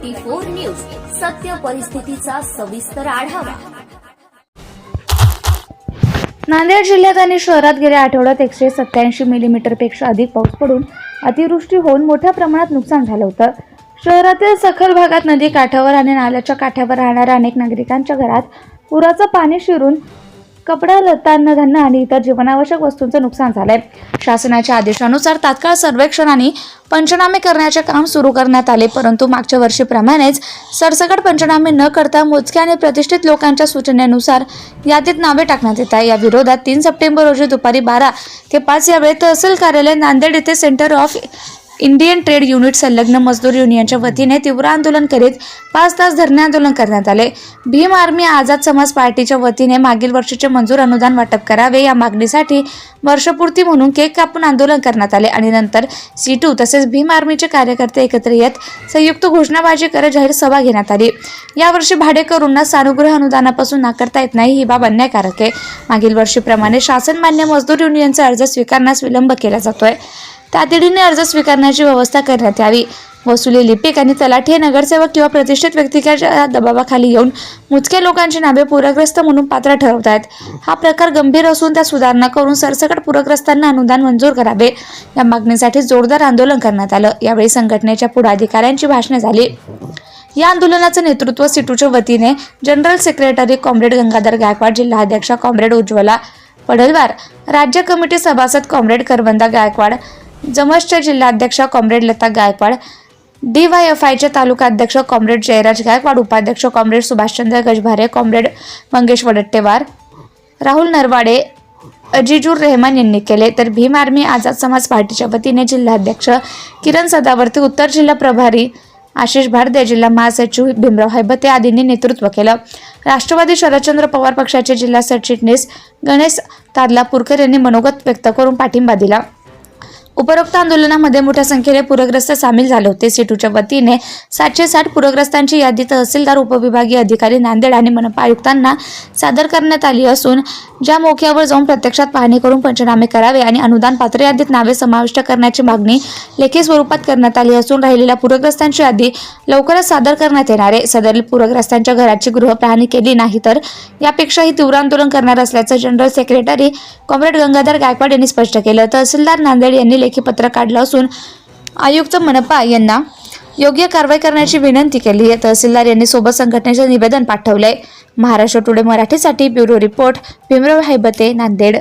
Twenty four news. सत्य परिस्थितीचा सविस्तर आढावा. नांदेड जिल्ह्यात आणि शहरात गेल्या आठवड्यात एकशे सत्याऐंशी मिलीमीटरपेक्षा अधिक पाऊस पडून अतिवृष्टी होऊन मोठ्या प्रमाणात नुकसान झालं होतं. शहरातील सखल भागात नदी काठावर आणि नाल्याच्या काठावर राहणाऱ्या अनेक नागरिकांच्या घरात पुराचं पाणी शिरून कपडा लता अन्नधान्य आणि इतर जीवनावश्यक वस्तूंचं नुकसान झालंय. शासनाच्या आदेशानुसार तात्काळ सर्वेक्षणाने पंचनामे करण्याचे काम सुरू करण्यात आले परंतु मागच्या वर्षीप्रमाणेच सरसकट पंचनामे न करता मोजक्या आणि प्रतिष्ठित लोकांच्या सूचनेनुसार यादीत नावे टाकण्यात येत आहे. या विरोधात तीन सप्टेंबर रोजी दुपारी बारा ते पाच या वेळेत तहसील कार्यालय नांदेड येथे centre of Indian trade unit संलग्न मजदूर युनियनच्या वतीने तीव्र आंदोलन करीत पाच तास धरणे आंदोलन करण्यात आले. भीम आर्मी आझाद समाज पार्टीच्या वतीने मागील वर्षीचे मंजूर अनुदान वाटप करावे या मागणीसाठी वर्षपूर्ती म्हणून केक कापून आंदोलन करण्यात आले आणि नंतर सी टू तसेच भीम आर्मीचे कार्यकर्ते एकत्र येत संयुक्त घोषणाबाजी करत जाहीर सभा घेण्यात आली. यावर्षी भाडेकरूंना सानुग्रह अनुदानापासून नाकारता येत नाही ही बाब अन्यायकारक आहे. मागील वर्षीप्रमाणे शासन मान्य मजदूर युनियनचा अर्ज स्वीकारण्यास विलंब केला जातोय. तातडीने अर्ज स्वीकारण्याची व्यवस्था करण्यात यावी. वसुली लिपिक आणि तलाठी हे नगरसेवक किंवा प्रतिष्ठित व्यक्तीच्या दबावाखाली येऊन मोजक्या लोकांची नावे पूरग्रस्त म्हणून पात्र ठरवत आहेत हा प्रकार गंभीर असून त्या सुधारणा करून सरसकट पूरग्रस्तांना अनुदान मंजूर करावे. या मागणीसाठी जोरदार आंदोलन करण्यात आलं. यावेळी संघटनेच्या पुढाधिकाऱ्यांची भाषणे झाली. या आंदोलनाचं नेतृत्व सिटूच्या वतीने general secretary comrade Gangadhar Gaikwad जिल्हाध्यक्षा comrade Ujjwala Padalwar राज्य कमिटी सभासद कॉम्रेड करवंदा गायकवाड जमसच्या जिल्हाध्यक्षा comrade Lata Gaikwad D Y F आयचे तालुका अध्यक्ष कॉम्रेड जयराज गायकवाड उपाध्यक्ष कॉम्रेड सुभाषचंद्र गजभारे कॉम्रेड मंगेश वडट्टेवार राहुल नरवाडे अजिजूर रेहमान यांनी केले. तर भीम आर्मी आझाद समाज पार्टीच्या वतीने जिल्हाध्यक्ष किरण सदावर्ती उत्तर जिल्हा प्रभारी आशिष भारदे जिल्हा महासचिव भीमराव हैबते आदींनी नेतृत्व केलं. राष्ट्रवादी शरदचंद्र पवार पक्षाचे जिल्हा सरचिटणीस गणेश तादलापूरकर यांनी मनोगत व्यक्त करून पाठिंबा दिला. उपरोक्त आंदोलनामध्ये मोठ्या संख्येने पूरग्रस्त सामील झाले होते. सेटूच्या वतीने सातशे साठ पूरग्रस्तांची यादी तहसीलदार उपविभागीय अधिकारी नांदेड आणि मनपा आयुक्तांना सादर करण्यात आली असून ज्या मोक्यावर जाऊन प्रत्यक्षात पाहणी करून पंचनामे करावे आणि अनुदान पात्र यादीत नावे समाविष्ट करण्याची मागणी लेखी स्वरूपात करण्यात आली असून राहिलेल्या पूरग्रस्तांची यादी लवकरच सादर करण्यात येणार आहे. सदरील पूरग्रस्तांच्या घराची गृहपाहणी केली नाही तर यापेक्षाही तीव्र आंदोलन करणार असल्याचं general secretary comrade Gangadhar Gaikwad यांनी स्पष्ट केलं. तहसीलदार नांदेड यांनी लेखी पत्र काढलं असून आयुक्त मनपा यांना योग्य कारवाई करण्याची विनंती केली. आहे तहसीलदार यांनी सोबत संघटनेचे निवेदन पाठवलंय महाराष्ट्र टुडे मराठीसाठी ब्युरो रिपोर्ट भीमराव हैबते नांदेड.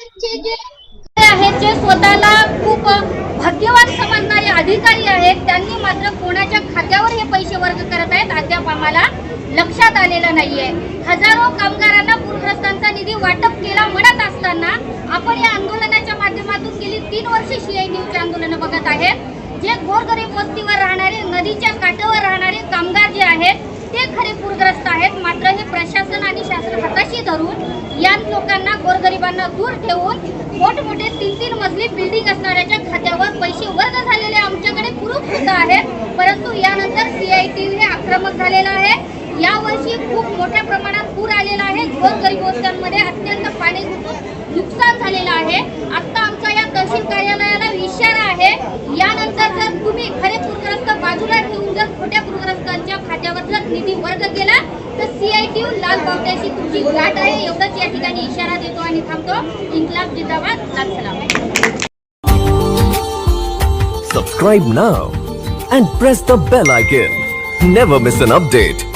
जे आहेत जे स्वतःला खूप भाग्यवान समजणारे अधिकारी आहेत त्यांनी मात्र कोणाच्या खात्यावर हे पैसे वर्ग करत आहेत अद्याप आम्हाला लक्षात आलेलं नाहीये. हजारो कामगारांना पूरग्रस्तांचा निधी वाटप केला म्हणत असताना आपण या आंदोलनाच्या माध्यमातून गेली तीन वर्षे सीआयटीचे आंदोलन बघत आहेत. जे गोरगरीब वस्तीवर राहणारे नदीच्या काठावर राहणारे कामगार जे आहेत ते खरे पूरग्रस्त आहेत. प्रशासन आणि शासन हाताशी धरून या लोकांना गोरगरिबांना दूर ठेवून मोठमोठे तीन तीन मजली बिल्डिंग असणाऱ्याच्या खात्यावर पैसे वर्ग झालेले आमच्याकडे प्रूफ सुद्धा आहेत परंतु यानंतर सीआयटी हे आक्रमक झालेलं आहे. यावर्षी खूप मोठ्या प्रमाणात पूर आलेला आहे. गोरगरीब वस्त्यांमध्ये अत्यंत पाणी नुकसान झालेलं आहे. आता आमचा या तहसील कार्यालयाला इशारा आहे. यानंतर जर तुम्ही खरे पूरग्रस्त बाजूला ठेवून जर खोट्या पूरग्रस्तांच्या खात्यावर जर निधी वर्ग केला तर सीआयटीयू लाल पावट्याशी तुमची गाठ आहे एवढंच या ठिकाणी इशारा देतो आणि थांबतो इन्कलाब जिंदाबाद लाल सलाम Subscribe now and press the bell icon. Never miss an update.